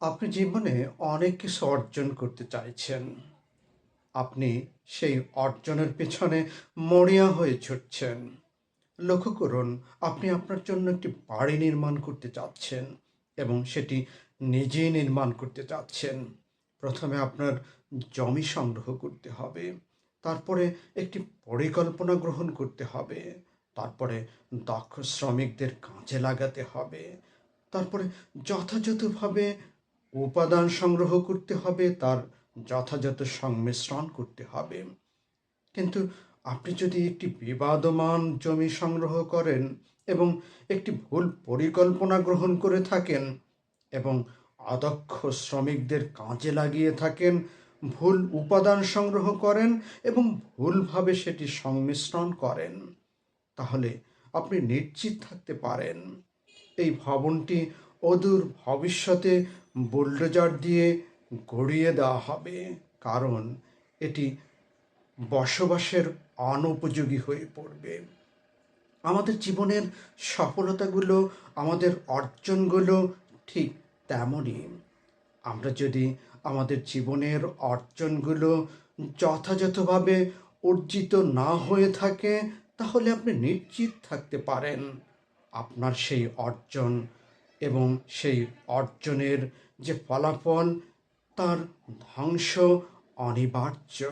আপনি জীবনে অনেক কিছু অর্জন করতে চাইছেন। আপনি সেই অর্জনের পেছনে মরিয়া হয়ে ছুটছেন। লক্ষ্য করুন, আপনি আপনার জন্য একটি বাড়ি নির্মাণ করতে চাচ্ছেন এবং সেটি নিজেই নির্মাণ করতে চাচ্ছেন প্রথমে আপনার জমি সংগ্রহ করতে হবে, তারপরে একটি পরিকল্পনা গ্রহণ করতে হবে, তারপরে দক্ষ শ্রমিকদের কাজে লাগাতে হবে, তারপরে যথাযথভাবে উপাদান সংগ্রহ করতে হবে, তার যথাযথ সংমিশ্রণ করতে হবে। কিন্তু আপনি যদি একটি বিবাদমান জমি সংগ্রহ করেন এবং একটি ভুল পরিকল্পনা গ্রহণ করে থাকেন এবং অদক্ষ শ্রমিকদের কাজে লাগিয়ে থাকেন, ভুল উপাদান সংগ্রহ করেন এবং ভুলভাবে সেটি সংমিশ্রণ করেন, তাহলে আপনি নিশ্চিত থাকতে পারেন। এই ভবনটি অদূর ভবিষ্যতে বুলডোজার দিয়ে গড়িয়ে দেওয়া হবে। কারণ এটি বসবাসের অনুপযোগী হয়ে পড়বে। আমাদের জীবনের সফলতাগুলো, আমাদের অর্জনগুলো ঠিক তেমনই। আমরা যদি আমাদের জীবনের অর্জনগুলো যথাযথভাবে অর্জিত না হয়ে থাকে, তাহলে আপনি নিশ্চিত থাকতে পারেন। আপনার সেই অর্জন এবং সেই অর্জনের যে ফলাফল তার ধ্বংস অনিবার্য।